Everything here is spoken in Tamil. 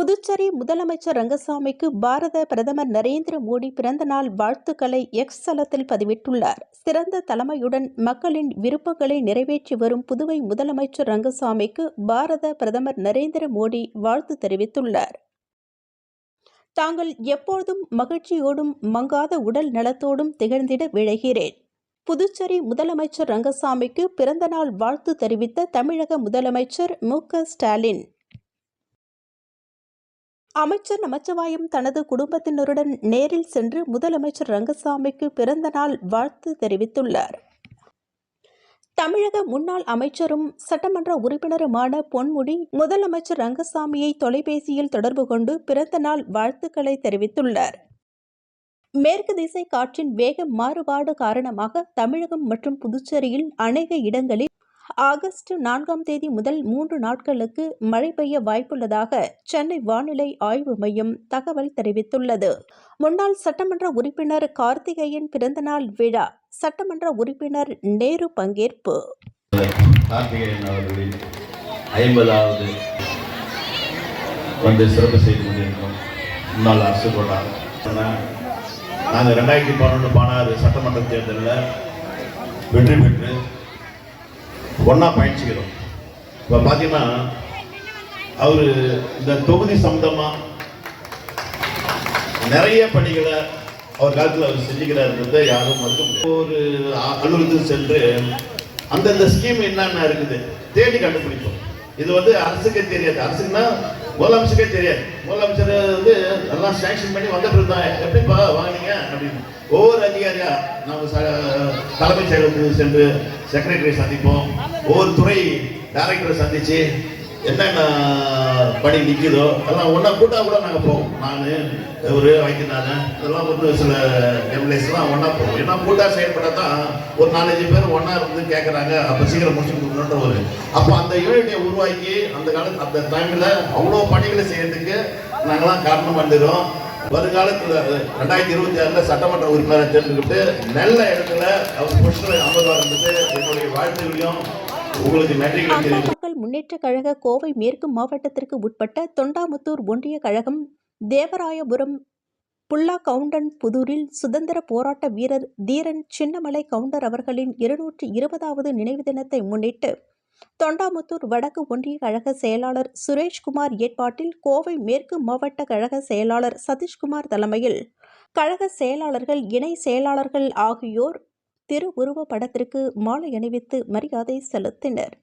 புதுச்சேரி முதலமைச்சர் ரங்கசாமிக்கு பாரத பிரதமர் நரேந்திர மோடி பிறந்தநாள் வாழ்த்துக்களை எக்ஸ் தளத்தில் பதிவிட்டுள்ளார். சிறந்த தலைமையுடன் மக்களின் விருப்பங்களை நிறைவேற்றி வரும் புதுவை முதலமைச்சர் ரங்கசாமிக்கு பாரத பிரதமர் நரேந்திர மோடி வாழ்த்து தெரிவித்துள்ளார். தாங்கள் எப்பொழுதும் மகிழ்ச்சியோடும் மங்காத உடல் நலத்தோடும் திகழ்ந்திட விழைகிறேன். புதுச்சேரி முதலமைச்சர் ரங்கசாமிக்கு பிறந்தநாள் வாழ்த்து தெரிவித்த தமிழக முதலமைச்சர் மு ஸ்டாலின். அமைச்சர் நமச்சிவாயம் தனது குடும்பத்தினருடன் நேரில் சென்று முதலமைச்சர் ரங்கசாமிக்கு பிறந்த நாள் வாழ்த்து தெரிவித்துள்ளார். தமிழக முன்னாள் அமைச்சரும் சட்டமன்ற உறுப்பினருமான பொன்முடி முதலமைச்சர் ரங்கசாமியை தொலைபேசியில் தொடர்பு கொண்டு பிறந்த நாள் வாழ்த்துக்களை தெரிவித்துள்ளார். மேற்கு திசை காற்றின் வேக மாறுபாடு காரணமாக தமிழகம் மற்றும் புதுச்சேரியில் அநேக இடங்களில் ஆகஸ்ட் நான்காம் தேதி முதல் மூன்று நாட்களுக்கு மழை பெய்ய வாய்ப்புள்ளதாக சென்னை வானிலை ஆய்வு மையம் தகவல் தெரிவித்துள்ளது. முன்னாள் சட்டமன்ற உறுப்பினர் கார்த்திகேயன் பிறந்தநாள் விழா சட்டமன்ற உறுப்பினர் நேரு பங்கேற்பு. ஐம்பதாவது வந்து சிறப்பு செய்து கொண்டிருக்கோம் முன்னாள் அரசு கொண்டார் நாங்கள் ரெண்டாயிரத்தி பன்னெண்டு பானாறு சட்டமன்ற தேர்தலில் வெற்றி பெற்று ஒன்றா பயணிச்சுக்கிறோம். இப்போ பார்த்தீங்கன்னா அவர் இந்த தொகுதி சம்பந்தமாக நிறைய பணிகளை அவர் காலத்தில் அவர் செஞ்சுக்கிறாருன்றதை யாரும் மறுக்க முடியாது. ஒரு அலுவலகத்துக்கு சென்று அந்தந்த ஸ்கீம் என்னென்ன இருக்குது தேடி கண்டுபிடிப்போம். இது வந்து அரசுக்கே தெரியாது. அரசுக்குன்னா முதலமைச்சருக்கே தெரியாது. முதலமைச்சர் வந்து எல்லாம் சேங்ஷன் பண்ணி வந்த பிறகு தான் எப்படிப்பா வாங்கினீங்க அப்படின்னு. ஒவ்வொரு அதிகாரியா நம்ம ச- தலைமைச் செயலகத்துக்கு சென்று செக்ரட்டரி சந்திப்போம். ஒவ்வொரு துறை டைரக்டரை சந்திச்சு என்னென்ன பணி நிற்குதோ எல்லாம் ஒன்றா கூட்டா கூட நாங்கள் போவோம். நான் ஒரு வைத்தியநாதன் இதெல்லாம் வந்து சில எம்எல்ஏஸ்லாம் ஒன்றா போவோம். ஏன்னா கூட்டா செயல்பட தான் ஒரு நாலஞ்சு பேர் ஒன்றா இருந்து கேட்குறாங்க அப்போ சீக்கிரம் முடிச்சு கொடுக்கணுன்ற ஒரு அப்போ அந்த யூனிட்டியை உருவாக்கி அந்த காலத்து அந்த டைமில் அவ்வளோ பணிகளை செய்யறதுக்கு நாங்களாம் காரணம் வந்துடும் வருங்காலத்தில் ரெண்டாயிரத்தி இருபத்தி ஆறில் சட்டமன்ற உறுப்பினரை தேர்ந்தெடுத்து நல்ல இடத்துல அவர் பொசிஷனில் அமர்வார்ன்றது என்னுடைய வாழ்த்துகளையும் உங்களுக்கு நன்றிகளை முன்னேற்றக் கழக கோவை மேற்கு மாவட்டத்திற்கு உட்பட்ட தொண்டாமுத்தூர் ஒன்றிய கழகம் தேவராயபுரம் புல்லா கவுண்டன் புதூரில் சுதந்திர போராட்ட வீரர் தீரன் சின்னமலை கவுண்டர் அவர்களின் இருநூற்றி இருபதாவது நினைவு தினத்தை முன்னிட்டு தொண்டாமுத்தூர் வடக்கு ஒன்றிய கழக செயலாளர் சுரேஷ்குமார் ஏற்பாட்டில் கோவை மேற்கு மாவட்ட கழக செயலாளர் சதீஷ்குமார் தலைமையில் கழக செயலாளர்கள் இணை செயலாளர்கள் ஆகியோர் திருவுருவ படத்திற்கு மாலை அணிவித்து மரியாதை செலுத்தினர்.